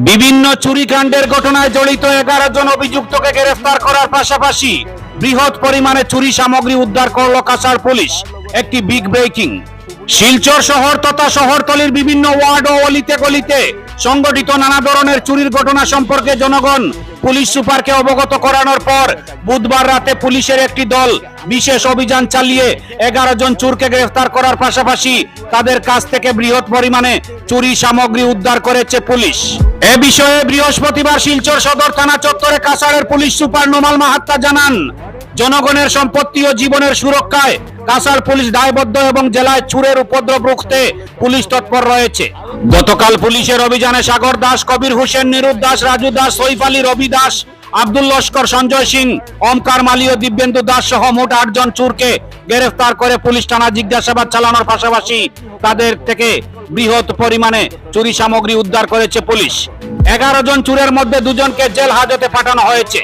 বিভিন্ন চুরিকাণ্ডের ঘটনায় জড়িত এগারো জন অভিযুক্তকে গ্রেফতার করার পাশাপাশি বৃহৎ পরিমাণে চুরি সামগ্রী উদ্ধার করল কাছাড় পুলিশ, একটি বিগ ব্রেকিং শিলচর শহর তথা শহরতলির বিভিন্ন ওয়ার্ড ও অলিতে গলিতে সংগঠিত নানা ধরনের চুরির ঘটনা সম্পর্কে জনগণ পুলিশ সুপারকে অবগত করানোর পর বুধবার রাতে পুলিশের একটি দল বিশেষ অভিযান চালিয়ে এগারো জন চোরকে গ্রেফতার করার পাশাপাশি তাদের কাছ থেকে বৃহৎ পরিমাণে চুরি সামগ্রী উদ্ধার করেছে পুলিশ। এ বিষয়ে বৃহস্পতিবার শিলচর সদর থানা চত্বরে কাছাড়ের পুলিশ সুপার নোমাল মাহাত্তা জানান, জনগণের সম্পত্তি ও জীবনের সুরক্ষায় কাছাড় পুলিশ দায়বদ্ধ এবং জেলায় চুরের উপদ্রব রুখতে পুলিশ তৎপর রয়েছে। গতকাল পুলিশের অভিযানে সাগর দাস, কবির হোসেন নিরুদ দাস, রাজু দাস, সৈফ আলী, রবি দাস, আব্দুল লস্কর, সঞ্জয় সিং, ওমকার মালি ও দিব্যেন্দু দাস সহ মোট আটজন চোরকে গ্রেফতার করে পুলিশ থানা জিজ্ঞাসাবাদ চালানোর পাশাপাশি তাদের থেকে বৃহৎ পরিমাণে চুরি সামগ্রী উদ্ধার করেছে পুলিশ। এগারো জন চুরের মধ্যে দুজনকে জেল হাজতে পাঠানো হয়েছে।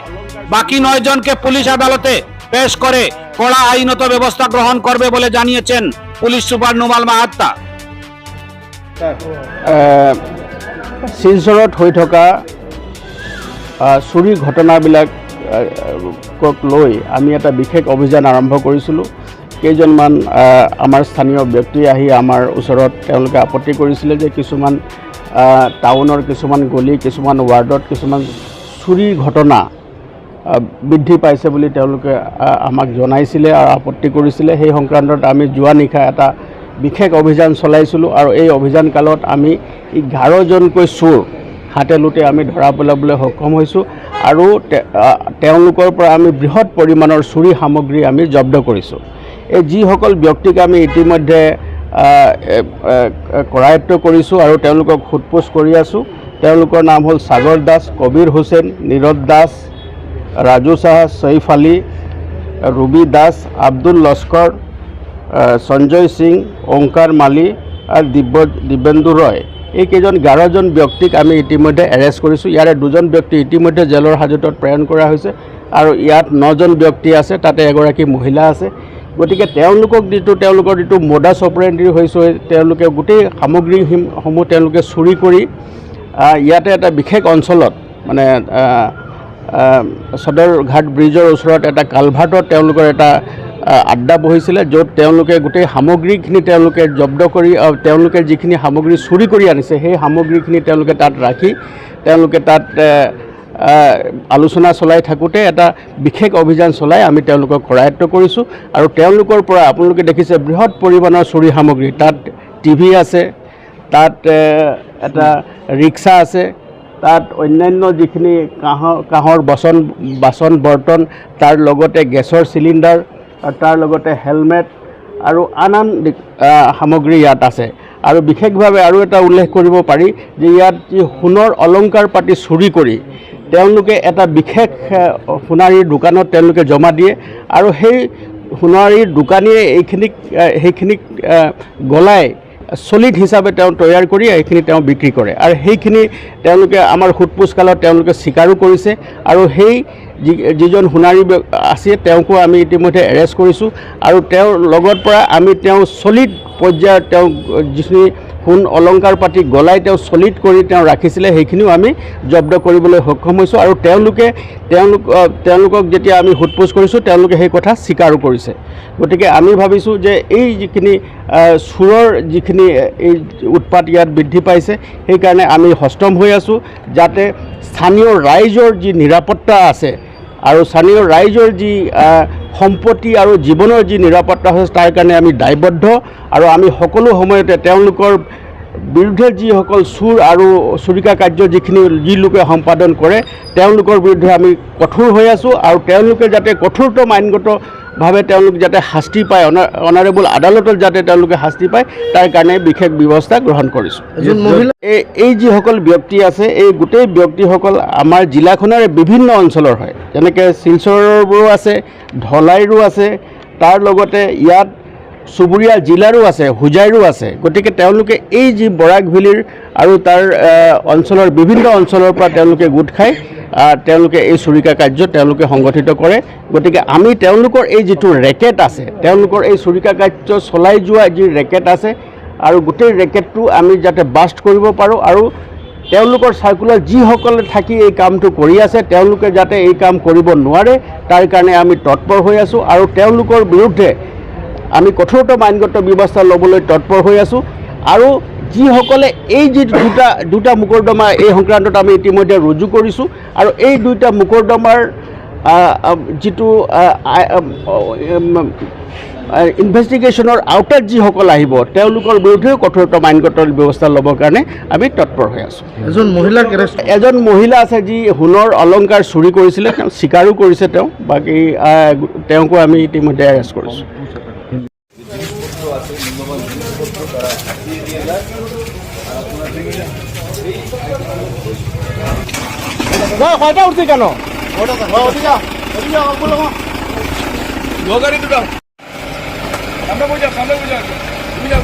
বাকি নয় জনকে পুলিশ আদালতে পেশ করে কড়া আইনত ব্যবস্থা গ্রহণ করবে বলে জানিয়েছেন পুলিশ সুপার নুমাল মাহাত্তা। আহ, শিলচৰত হৈ থকা আহ, চুৰি ঘটনাবিলাক লৈ আমি এটা বিশেষ অভিযান আৰম্ভ কৰিছিলোঁ। কেইজনমান আমাৰ স্থানীয় ব্যক্তি আহি আমাৰ ওচৰত তেওঁলোকে আপত্তি কৰিছিলে যে কিছুমান টাউনৰ কিছুমান গলি, কিছুমান ৱাৰ্ডত কিছুমান চুৰিৰ ঘটনা বৃদ্ধি পাইছে বুলি তেওঁলোকে আমাক জনাইছিলে আৰু আপত্তি কৰিছিলে। সেই সংক্ৰান্তত আমি যোৱা নিশা এটা বিশেষ অভিযান চলাইছিলোঁ আৰু এই অভিযান কালত আমি এঘাৰজনকৈ চোৰ হাতে লোতে আমি ধৰা পেলাবলৈ সক্ষম হৈছোঁ আৰু তেওঁলোকৰ পৰা আমি বৃহৎ পৰিমাণৰ চুৰি সামগ্ৰী আমি জব্দ কৰিছোঁ। এই যিসকল ব্যক্তিক আমি ইতিমধ্যে কৰায়ত্ব কৰিছোঁ আৰু তেওঁলোকক সোধপোছ কৰি আছোঁ। তেওঁলোকৰ নাম হ'ল সাগৰ দাস, কবিৰ হুছেইন নীৰৱ দাস, ৰাজু চাহা, চৈফ আলী, ৰুবি দাস, আব্দুল লস্কৰ সঞ্জয় সিং ওংকাৰ মালি আৰু দিব্য, দিব্যেন্দু ৰয়। এইকেইজন এঘাৰজন ব্যক্তিক আমি ইতিমধ্যে এৰেষ্ট কৰিছোঁ। ইয়াৰে দুজন ব্যক্তি ইতিমধ্যে জেলৰ হাজতত প্ৰেৰণ কৰা হৈছে আৰু ইয়াত নজন ব্যক্তি আছে, তাতে এগৰাকী মহিলা আছে। গতিকে তেওঁলোকক যিটো তেওঁলোকৰ যিটো মডাছ অপাৰেণ্ডি হৈছে তেওঁলোকে গোটেই সামগ্ৰীসমূহ তেওঁলোকে চুৰি কৰি ইয়াতে এটা বিশেষ অঞ্চলত মানে আহ, সদৰঘাট ব্ৰিজৰ ওচৰত এটা কালভাৰ্টত তেওঁলোকৰ এটা আড্ডা বহিছিলে য'ত তেওঁলোকে গোটেই সামগ্ৰীখিনি তেওঁলোকে জব্দ কৰি তেওঁলোকে যিখিনি সামগ্ৰী চুৰি কৰি আনিছে সেই সামগ্ৰীখিনি তেওঁলোকে তাত ৰাখি তেওঁলোকে তাত আলোচনা চলাই থাকোঁতে এটা বিশেষ অভিযান চলাই আমি তেওঁলোকক কৰায়ত্ব কৰিছোঁ আৰু তেওঁলোকৰ পৰা আপোনালোকে দেখিছে বৃহৎ পৰিমাণৰ চুৰি সামগ্ৰী। তাত টিভি আছে, তাত এটা ৰিক্সা আছে, তাত অন্যান্য যিখিনি কাঁহৰ কাঁহৰ বাচন বাচন বৰ্তন, তাৰ লগতে গেছৰ চিলিণ্ডাৰ তাৰ লগতে হেলমেট আৰু আন আন সামগ্ৰী ইয়াত আছে। আৰু বিশেষভাৱে আৰু এটা উল্লেখ কৰিব পাৰি যে ইয়াত যি সোণৰ অলংকাৰ পাতি চুৰি কৰি তেওঁলোকে এটা বিশেষ সোণাৰীৰ দোকানত তেওঁলোকে জমা দিয়ে আৰু সেই সোণাৰীৰ দোকানীয়ে এইখিনিক সেইখিনিক গলাই চলিড হিচাপে তেওঁ তৈয়াৰ কৰি এইখিনি তেওঁ বিক্ৰী কৰে। আৰু সেইখিনি তেওঁলোকে আমাৰ সোধপোছ কালত তেওঁলোকে স্বীকাৰো কৰিছে আৰু সেই যি, যিজন সোণাৰী আছে তেওঁকো আমি ইতিমধ্যে এৰেষ্ট কৰিছোঁ আৰু তেওঁৰ লগত পৰা আমি তেওঁ চলিড পৰ্যায়ত তেওঁ যিখিনি সোণ অলংকাৰ পাতি গলাই তেওঁ চলিড কৰি তেওঁ ৰাখিছিলে, সেইখিনিও আমি জব্দ কৰিবলৈ সক্ষম হৈছোঁ আৰু তেওঁলোকে, তেওঁলোক তেওঁলোকক যেতিয়া আমি সোধপোছ কৰিছোঁ, তেওঁলোকে সেই কথা স্বীকাৰো কৰিছে। গতিকে আমি ভাবিছোঁ যে এই যিখিনি চোৰৰ যিখিনি, এই উৎপাত ইয়াত বৃদ্ধি পাইছে, সেইকাৰণে আমি সষ্টম হৈ আছোঁ, যাতে স্থানীয় ৰাইজৰ যি নিৰাপত্তা আছে আৰু স্থানীয় ৰাইজৰ যি সম্পত্তি আৰু জীৱনৰ যি নিৰাপত্তা হৈছে তাৰ কাৰণে আমি দায়বদ্ধ আৰু আমি সকলো সময়তে তেওঁলোকৰ বিৰুদ্ধে যিসকল চুৰ আৰু চুৰিকা কাৰ্য যিখিনি যি লোকে সম্পাদন কৰে, তেওঁলোকৰ বিৰুদ্ধে আমি কঠোৰ হৈ আছোঁ আৰু তেওঁলোকে যাতে কঠোৰতম আইনগতভাৱে তেওঁলোক যাতে শাস্তি পায় অনা অনাৰেবল আদালতত যাতে তেওঁলোকে শাস্তি পায় তাৰ কাৰণে বিশেষ ব্যৱস্থা গ্ৰহণ কৰিছোঁ। এই এই যিসকল ব্যক্তি আছে এই গোটেই ব্যক্তিসকল আমাৰ জিলাখনৰে বিভিন্ন অঞ্চলৰ হয়। যেনেকৈ শিলচৰবোৰো আছে ধলাইৰো আছে তাৰ লগতে ইয়াত চুবুৰীয়া জিলাৰো আছে হোজাইৰো আছে। গতিকে তেওঁলোকে এই যি বৰাক ভেলীৰ আৰু তাৰ অঞ্চলৰ বিভিন্ন অঞ্চলৰ পৰা তেওঁলোকে গোট আহ, তেওঁলোকে এই চুৰিকা কাৰ্য তেওঁলোকে সংগঠিত কৰে। গতিকে আমি তেওঁলোকৰ এই যিটো ৰেকেট আছে, তেওঁলোকৰ এই চুৰিকা কাৰ্য চলাই যোৱা যি ৰেকেট আছে আৰু গোটেই ৰেকেটটো আমি যাতে বাষ্ট কৰিব পাৰোঁ আৰু তেওঁলোকৰ চাৰ্কুলাৰ যিসকলে থাকি এই কামটো কৰি আছে, তেওঁলোকে যাতে এই কাম কৰিব নোৱাৰে, তাৰ কাৰণে আমি তৎপৰ হৈ আছোঁ আৰু তেওঁলোকৰ বিৰুদ্ধে আমি কঠোৰতম আইনগত ব্যৱস্থা ল'বলৈ তৎপৰ হৈ আছোঁ। আৰু যিসকলে এই যি দুটা দুটা মোকৰ্দমা এই সংক্ৰান্তত আমি ইতিমধ্যে ৰুজু কৰিছোঁ আৰু এই দুইটা মোকৰ্দমাৰ যিটো ইনভেষ্টিগেশ্যনৰ আওতাত যিসকল আহিব তেওঁলোকৰ বিৰুদ্ধেও কঠোৰতম আইনগত ব্যৱস্থা ল'বৰ কাৰণে আমি তৎপৰ হৈ আছোঁ। এজন মহিলাক এজন মহিলা আছে যি সোণৰ অলংকাৰ চুৰি কৰিছিলে তেওঁ স্বীকাৰো কৰিছে তেওঁ বাকী তেওঁকো আমি ইতিমধ্যে এৰেষ্ট কৰিছোঁ। কয়টা উঠছি কেন? আমরা বুঝা সামনে বুঝা তুমি যাও